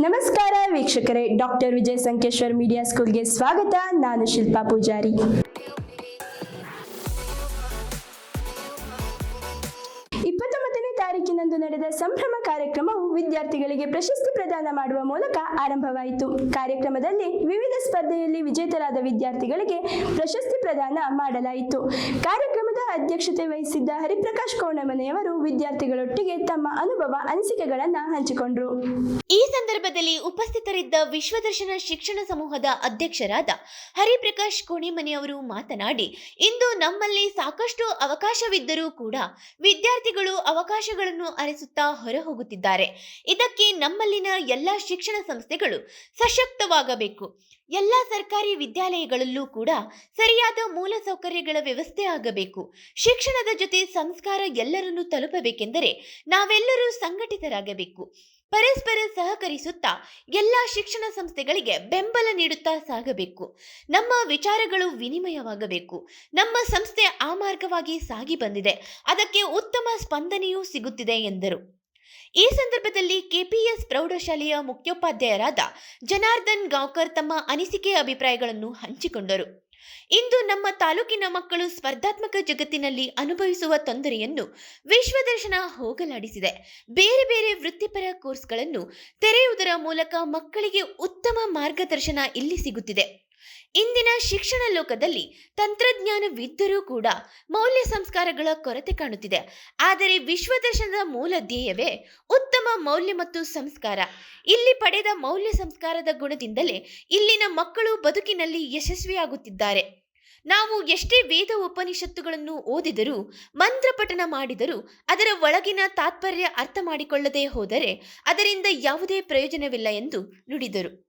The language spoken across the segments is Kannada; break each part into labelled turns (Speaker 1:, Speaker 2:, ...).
Speaker 1: ನಮಸ್ಕಾರ ವೀಕ್ಷಕರೇ ಡಾಕ್ಟರ್ ವಿಜಯ್ ಸಂಕೇಶ್ವರ್ ಮೀಡಿಯಾ ಸ್ಕೂಲ್ಗೆ ಸ್ವಾಗತ. ನಾನು ಶಿಲ್ಪಾ ಪೂಜಾರಿ. ತಾರೀಕಿನಂದು ನಡೆದ ಸಂಭ್ರಮ ಕಾರ್ಯಕ್ರಮವು ವಿದ್ಯಾರ್ಥಿಗಳಿಗೆ ಪ್ರಶಸ್ತಿ ಪ್ರದಾನ ಮಾಡುವ ಮೂಲಕ ಆರಂಭವಾಯಿತು. ಕಾರ್ಯಕ್ರಮದಲ್ಲಿ ವಿವಿಧ ಸ್ಪರ್ಧೆಯಲ್ಲಿ ವಿಜೇತರಾದ ವಿದ್ಯಾರ್ಥಿಗಳಿಗೆ ಪ್ರಶಸ್ತಿ ಪ್ರದಾನ ಮಾಡಲಾಯಿತು. ಕಾರ್ಯಕ್ರಮದ ಅಧ್ಯಕ್ಷತೆ ವಹಿಸಿದ್ದ ಹರಿಪ್ರಕಾಶ್ ಕೋಣಮನೆಯವರು ವಿದ್ಯಾರ್ಥಿಗಳೊಟ್ಟಿಗೆ ತಮ್ಮ ಅನುಭವ, ಅನಿಸಿಕೆಗಳನ್ನ ಹಂಚಿಕೊಂಡರು.
Speaker 2: ಈ ಸಂದರ್ಭದಲ್ಲಿ ಉಪಸ್ಥಿತರಿದ್ದ ವಿಶ್ವದರ್ಶನ ಶಿಕ್ಷಣ ಸಮೂಹದ ಅಧ್ಯಕ್ಷರಾದ ಹರಿಪ್ರಕಾಶ್ ಕೋಣಿಮನೆಯವರು ಮಾತನಾಡಿ, ಇಂದು ನಮ್ಮಲ್ಲಿ ಸಾಕಷ್ಟು ಅವಕಾಶವಿದ್ದರೂ ಕೂಡ ವಿದ್ಯಾರ್ಥಿಗಳು ಅವಕಾಶಗಳನ್ನು ಅರಸುತ್ತಾ ಹೊರಹೋಗುತ್ತಿದ್ದಾರೆ. ಇದಕ್ಕೆ ನಮ್ಮಲ್ಲಿನ ಎಲ್ಲ ಶಿಕ್ಷಣ ಸಂಸ್ಥೆಗಳು ಸಶಕ್ತವಾಗಬೇಕು. ಎಲ್ಲ ಸರ್ಕಾರಿ ವಿದ್ಯಾಲಯಗಳಲ್ಲೂ ಕೂಡ ಸರಿಯಾದ ಮೂಲಸೌಕರ್ಯಗಳ ವ್ಯವಸ್ಥೆ ಆಗಬೇಕು. ಶಿಕ್ಷಣದ ಜೊತೆ ಸಂಸ್ಕಾರ ಎಲ್ಲರನ್ನೂ ತಲುಪಬೇಕೆಂದರೆ ನಾವೆಲ್ಲರೂ ಸಂಘಟಿತರಾಗಬೇಕು. ಪರಸ್ಪರ ಸಹಕರಿಸುತ್ತಾ ಎಲ್ಲ ಶಿಕ್ಷಣ ಸಂಸ್ಥೆಗಳಿಗೆ ಬೆಂಬಲ ನೀಡುತ್ತಾ ಸಾಗಬೇಕು. ನಮ್ಮ ವಿಚಾರಗಳು ವಿನಿಮಯವಾಗಬೇಕು. ನಮ್ಮ ಸಂಸ್ಥೆ ಆ ಮಾರ್ಗವಾಗಿ ಸಾಗಿ ಬಂದಿದೆ. ಅದಕ್ಕೆ ಉತ್ತಮ ಸ್ಪಂದನೆಯೂ ಸಿಗುತ್ತಿದೆ ಎಂದರು. ಈ ಸಂದರ್ಭದಲ್ಲಿ ಕೆಪಿಎಸ್ ಪ್ರೌಢಶಾಲೆಯ ಮುಖ್ಯೋಪಾಧ್ಯಾಯರಾದ ಜನಾರ್ದನ್ ಗಾಂವ್ಕರ್ ತಮ್ಮ ಅನಿಸಿಕೆ ಅಭಿಪ್ರಾಯಗಳನ್ನು ಹಂಚಿಕೊಂಡರು. ಇಂದು ನಮ್ಮ ತಾಲೂಕಿನ ಮಕ್ಕಳು ಸ್ಪರ್ಧಾತ್ಮಕ ಜಗತ್ತಿನಲ್ಲಿ ಅನುಭವಿಸುವ ತೊಂದರೆಯನ್ನು ವಿಶ್ವದರ್ಶನ ಹೋಗಲಾಡಿಸಿದೆ. ಬೇರೆ ಬೇರೆ ವೃತ್ತಿಪರ ಕೋರ್ಸ್ಗಳನ್ನು ತೆರೆಯುವುದರ ಮೂಲಕ ಮಕ್ಕಳಿಗೆ ಉತ್ತಮ ಮಾರ್ಗದರ್ಶನ ಇಲ್ಲಿ ಸಿಗುತ್ತಿದೆ. ಇಂದಿನ ಶಿಕ್ಷಣ ಲೋಕದಲ್ಲಿ ತಂತ್ರಜ್ಞಾನವಿದ್ದರೂ ಕೂಡ ಮೌಲ್ಯ ಸಂಸ್ಕಾರಗಳ ಕೊರತೆ ಕಾಣುತ್ತಿದೆ. ಆದರೆ ವಿಶ್ವದರ್ಶನದ ಮೂಲ ಧ್ಯೇಯವೇ ಉತ್ತಮ ಮೌಲ್ಯ ಮತ್ತು ಸಂಸ್ಕಾರ. ಇಲ್ಲಿ ಪಡೆದ ಮೌಲ್ಯ ಸಂಸ್ಕಾರದ ಗುಣದಿಂದಲೇ ಇಲ್ಲಿನ ಮಕ್ಕಳು ಬದುಕಿನಲ್ಲಿ ಯಶಸ್ವಿಯಾಗುತ್ತಿದ್ದಾರೆ. ನಾವು ಎಷ್ಟೇ ವೇದ ಉಪನಿಷತ್ತುಗಳನ್ನು ಓದಿದರೂ ಮಂತ್ರಪಠನ ಮಾಡಿದರೂ, ಅದರ ಒಳಗಿನ ತಾತ್ಪರ್ಯ ಅರ್ಥ ಮಾಡಿಕೊಳ್ಳದೇ ಹೋದರೆ ಅದರಿಂದ ಯಾವುದೇ ಪ್ರಯೋಜನವಿಲ್ಲ ಎಂದು ನುಡಿದರು.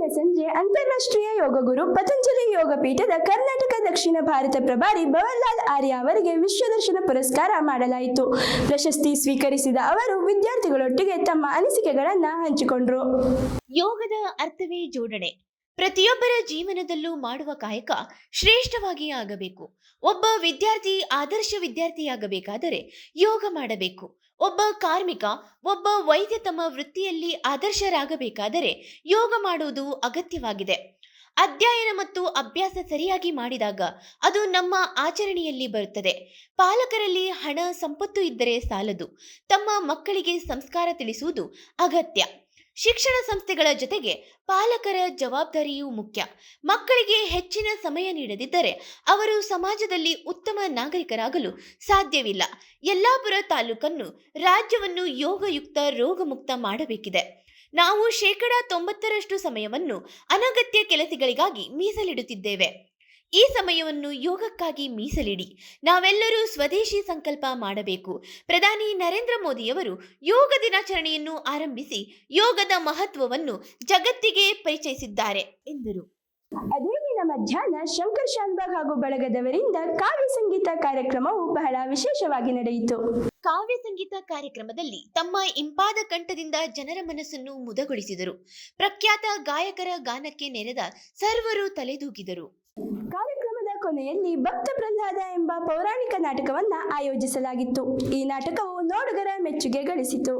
Speaker 1: ಅದೇ ದಿನ ಸಂಜೆ ಅಂತಾರಾಷ್ಟ್ರೀಯ ಯೋಗ ಗುರು ಪತಂಜಲಿ ಯೋಗ ಪೀಠದ ಕರ್ನಾಟಕ ದಕ್ಷಿಣ ಭಾರತ ಪ್ರಭಾರಿ ಭವನ್ಲಾಲ್ ಆರ್ಯ ಅವರಿಗೆ ವಿಶ್ವದರ್ಶನ ಪುರಸ್ಕಾರ ಮಾಡಲಾಯಿತು. ಪ್ರಶಸ್ತಿ ಸ್ವೀಕರಿಸಿದ ಅವರು ವಿದ್ಯಾರ್ಥಿಗಳೊಟ್ಟಿಗೆ ತಮ್ಮ ಅನಿಸಿಕೆಗಳನ್ನು ಹಂಚಿಕೊಂಡರು.
Speaker 2: ಯೋಗದ ಅರ್ಥವೇ ಜೋಡಣೆ. ಪ್ರತಿಯೊಬ್ಬರ ಜೀವನದಲ್ಲೂ ಮಾಡುವ ಕಾಯಕ ಶ್ರೇಷ್ಠವಾಗಿ ಆಗಬೇಕು. ಒಬ್ಬ ವಿದ್ಯಾರ್ಥಿ ಆದರ್ಶ ವಿದ್ಯಾರ್ಥಿಯಾಗಬೇಕಾದರೆ ಯೋಗ ಮಾಡಬೇಕು. ಒಬ್ಬ ಕಾರ್ಮಿಕ, ಒಬ್ಬ ವೈದ್ಯ ತಮ್ಮ ವೃತ್ತಿಯಲ್ಲಿ ಆದರ್ಶರಾಗಬೇಕಾದರೆ ಯೋಗ ಮಾಡುವುದು ಅಗತ್ಯವಾಗಿದೆ. ಅಧ್ಯಯನ ಮತ್ತು ಅಭ್ಯಾಸ ಸರಿಯಾಗಿ ಮಾಡಿದಾಗ ಅದು ನಮ್ಮ ಆಚರಣೆಯಲ್ಲಿ ಬರುತ್ತದೆ. ಪಾಲಕರಲ್ಲಿ ಹಣ, ಸಂಪತ್ತು ಇದ್ದರೆ ಸಾಲದು. ತಮ್ಮ ಮಕ್ಕಳಿಗೆ ಸಂಸ್ಕಾರ ತಿಳಿಸುವುದು ಅಗತ್ಯ. ಶಿಕ್ಷಣ ಸಂಸ್ಥೆಗಳ ಜೊತೆಗೆ ಪಾಲಕರ ಜವಾಬ್ದಾರಿಯೂ ಮುಖ್ಯ. ಮಕ್ಕಳಿಗೆ ಹೆಚ್ಚಿನ ಸಮಯ ನೀಡದಿದ್ದರೆ ಅವರು ಸಮಾಜದಲ್ಲಿ ಉತ್ತಮ ನಾಗರಿಕರಾಗಲು ಸಾಧ್ಯವಿಲ್ಲ. ಯಲ್ಲಾಪುರ ತಾಲೂಕನ್ನು ರಾಜ್ಯವನ್ನು ಯೋಗಯುಕ್ತ ರೋಗಮುಕ್ತ ಮಾಡಬೇಕಿದೆ. ನಾವು ಶೇಕಡಾ ತೊಂಬತ್ತರಷ್ಟು ಸಮಯವನ್ನು ಅನಗತ್ಯ ಕೆಲಸಗಳಿಗಾಗಿ ಮೀಸಲಿಡುತ್ತಿದ್ದೇವೆ. ಈ ಸಮಯವನ್ನು ಯೋಗಕ್ಕಾಗಿ ಮೀಸಲಿಡಿ. ನಾವೆಲ್ಲರೂ ಸ್ವದೇಶಿ ಸಂಕಲ್ಪ ಮಾಡಬೇಕು. ಪ್ರಧಾನಿ ನರೇಂದ್ರ ಮೋದಿಯವರು ಯೋಗ ದಿನಾಚರಣೆಯನ್ನು ಆರಂಭಿಸಿ ಯೋಗದ ಮಹತ್ವವನ್ನು ಜಗತ್ತಿಗೆ ಪರಿಚಯಿಸಿದ್ದಾರೆ ಎಂದರು.
Speaker 1: ಅದೇ ದಿನ ಮಧ್ಯಾಹ್ನ ಶಂಕರ್ ಶಾನ್ಬಾಗ್ ಹಾಗೂ ಬಳಗದವರಿಂದ ಕಾವ್ಯ ಸಂಗೀತ ಕಾರ್ಯಕ್ರಮವು ಬಹಳ ವಿಶೇಷವಾಗಿ ನಡೆಯಿತು.
Speaker 2: ಕಾವ್ಯ ಸಂಗೀತ ಕಾರ್ಯಕ್ರಮದಲ್ಲಿ ತಮ್ಮ ಇಂಪಾದ ಕಂಠದಿಂದ ಜನರ ಮನಸ್ಸನ್ನು ಮುದಗೊಳಿಸಿದರು. ಪ್ರಖ್ಯಾತ ಗಾಯಕರ ಗಾನಕ್ಕೆ ನೆರೆದ ಸರ್ವರು ತಲೆದೂಗಿದರು.
Speaker 1: 刚 ಕೊನೆಯಲ್ಲಿ ಭಕ್ತ ಪ್ರಹ್ಲಾದ ಎಂಬ ಪೌರಾಣಿಕ ನಾಟಕವನ್ನ ಆಯೋಜಿಸಲಾಗಿತ್ತು. ಈ ನಾಟಕವು ನೋಡುಗರ ಮೆಚ್ಚುಗೆ ಗಳಿಸಿತು.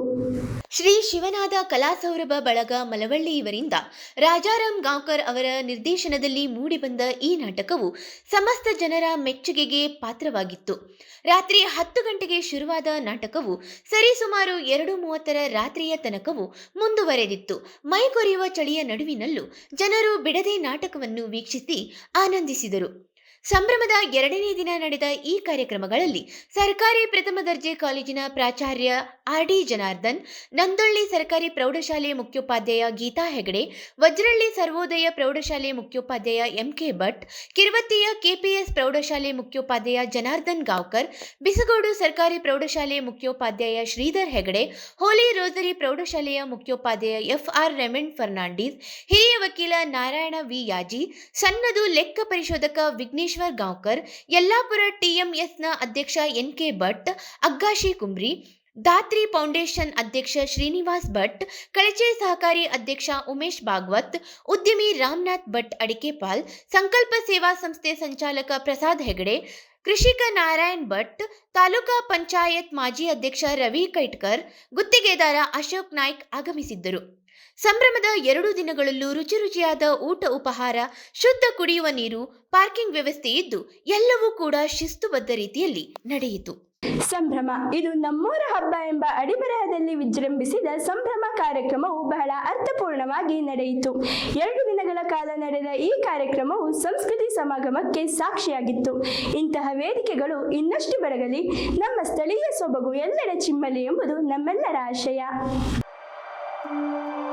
Speaker 2: ಶ್ರೀ ಶಿವನಾದ ಕಲಾಸೌರಭ ಬಳಗ ಮಲವಳ್ಳಿ ಇವರಿಂದ ರಾಜಾರಾಮ್ ಗಾಂವ್ಕರ್ ಅವರ ನಿರ್ದೇಶನದಲ್ಲಿ ಮೂಡಿಬಂದ ಈ ನಾಟಕವು ಸಮಸ್ತ ಜನರ ಮೆಚ್ಚುಗೆಗೆ ಪಾತ್ರವಾಗಿತ್ತು. ರಾತ್ರಿ ಹತ್ತು ಗಂಟೆಗೆ ಶುರುವಾದ ನಾಟಕವು ಸರಿಸುಮಾರು ಎರಡು ಮೂವತ್ತರ ರಾತ್ರಿಯ ತನಕವೂ ಮುಂದುವರೆದಿತ್ತು. ಮೈಕೊರೆಯುವ ಚಳಿಯ ನಡುವಿನಲ್ಲೂ ಜನರು ಬಿಡದೆ ನಾಟಕವನ್ನು ವೀಕ್ಷಿಸಿ ಆನಂದಿಸಿದರು. ಸಂಭ್ರಮದ ಎರಡನೇ ದಿನ ನಡೆದ ಈ ಕಾರ್ಯಕ್ರಮಗಳಲ್ಲಿ ಸರ್ಕಾರಿ ಪ್ರಥಮ ದರ್ಜೆ ಕಾಲೇಜಿನ ಪ್ರಾಚಾರ್ಯ ಆರ್ ಡಿ ಜನಾರ್ದನ್, ನಂದೊಳ್ಳಿ ಸರ್ಕಾರಿ ಪ್ರೌಢಶಾಲೆ ಮುಖ್ಯೋಪಾಧ್ಯಾಯ ಗೀತಾ ಹೆಗಡೆ, ವಜ್ರಳ್ಳಿ ಸರ್ವೋದಯ ಪ್ರೌಢಶಾಲೆ ಮುಖ್ಯೋಪಾಧ್ಯಾಯ ಎಂ ಕೆ ಭಟ್, ಕಿರುವತ್ತಿಯ ಕೆಪಿಎಸ್ ಪ್ರೌಢಶಾಲೆ ಮುಖ್ಯೋಪಾಧ್ಯಾಯ ಜನಾರ್ದನ್ ಗಾವ್ಕರ್, ಬಿಸಗೋಡು ಸರ್ಕಾರಿ ಪ್ರೌಢಶಾಲೆ ಮುಖ್ಯೋಪಾಧ್ಯಾಯ ಶ್ರೀಧರ್ ಹೆಗಡೆ, ಹೋಲಿ ರೋಸರಿ ಪ್ರೌಢಶಾಲೆಯ ಮುಖ್ಯೋಪಾಧ್ಯಾಯ ಎಫ್ ಆರ್ ರೆಮಂಡ್ ಫರ್ನಾಂಡಿಸ್, ಹಿರಿಯ ವಕೀಲ ನಾರಾಯಣ ವಿ. ಯಾಜಿ ಸನ್ನದು ಲೆಕ್ಕ ಪರಿಶೋಧಕ ವಿಘ್ನೇಶ್ವರ್ ಗಾಂವ್ಕರ್, ಯಲ್ಲಾಪುರ ಟಿಎಂಎಸ್ನ ಅಧ್ಯಕ್ಷ N K Bhat, Aggashi Kumbri Datri foundation ಅಧ್ಯಕ್ಷ ಶ್ರೀನಿವಾಸ್ ಭಟ್, ಕಳಚೆ ಸಹಕಾರಿ ಅಧ್ಯಕ್ಷ ಉಮೇಶ್ ಭಾಗವತ್, ಉದ್ಯಮಿ ರಾಮನಾಥ್ ಭಟ್ ಅಡಿಕೆಪಾಲ್, ಸಂಕಲ್ಪ ಸೇವಾ ಸಂಸ್ಥೆ ಸಂಚಾಲಕ ಪ್ರಸಾದ್ ಹೆಗಡೆ, ಕೃಷಿಕ ನಾರಾಯಣ್ ಭಟ್, ತಾಲೂಕಾ ಪಂಚಾಯತ್ ಮಾಜಿ ಅಧ್ಯಕ್ಷ ರವಿ ಕೈಟ್ಕರ್, ಗುತ್ತಿಗೆದಾರ ಅಶೋಕ್ ನಾಯ್ಕ್ ಆಗಮಿಸಿದ್ದರು. ಸಂಭ್ರಮದ ಎರಡು ದಿನಗಳಲ್ಲೂ ರುಚಿ ರುಚಿಯಾದ ಊಟ ಉಪಹಾರ, ಶುದ್ಧ ಕುಡಿಯುವ ನೀರು, ಪಾರ್ಕಿಂಗ್ ವ್ಯವಸ್ಥೆ ಇದ್ದು ಎಲ್ಲವೂ ಕೂಡ ಶಿಸ್ತುಬದ್ಧ ರೀತಿಯಲ್ಲಿ ನಡೆಯಿತು.
Speaker 1: ಸಂಭ್ರಮ, ಇದು ನಮ್ಮೂರ ಹಬ್ಬ ಎಂಬ ಅಡಿಬರಹದಲ್ಲಿ ವಿಜೃಂಭಿಸಿದ ಸಂಭ್ರಮ ಕಾರ್ಯಕ್ರಮವು ಬಹಳ ಅರ್ಥಪೂರ್ಣವಾಗಿ ನಡೆಯಿತು. ಎರಡು ದಿನಗಳ ಕಾಲ ನಡೆದ ಈ ಕಾರ್ಯಕ್ರಮವು ಸಂಸ್ಕೃತಿ ಸಮಾಗಮಕ್ಕೆ ಸಾಕ್ಷಿಯಾಗಿತ್ತು. ಇಂತಹ ವೇದಿಕೆಗಳು ಇನ್ನಷ್ಟು ಬೆಳಗಲಿ ನಮ್ಮ ಸ್ಥಳೀಯ ಸೊಬಗು ಎಲ್ಲೆಡೆ ಚಿಮ್ಮಲಿ ಎಂಬುದು ನಮ್ಮೆಲ್ಲರ ಆಶಯ. Música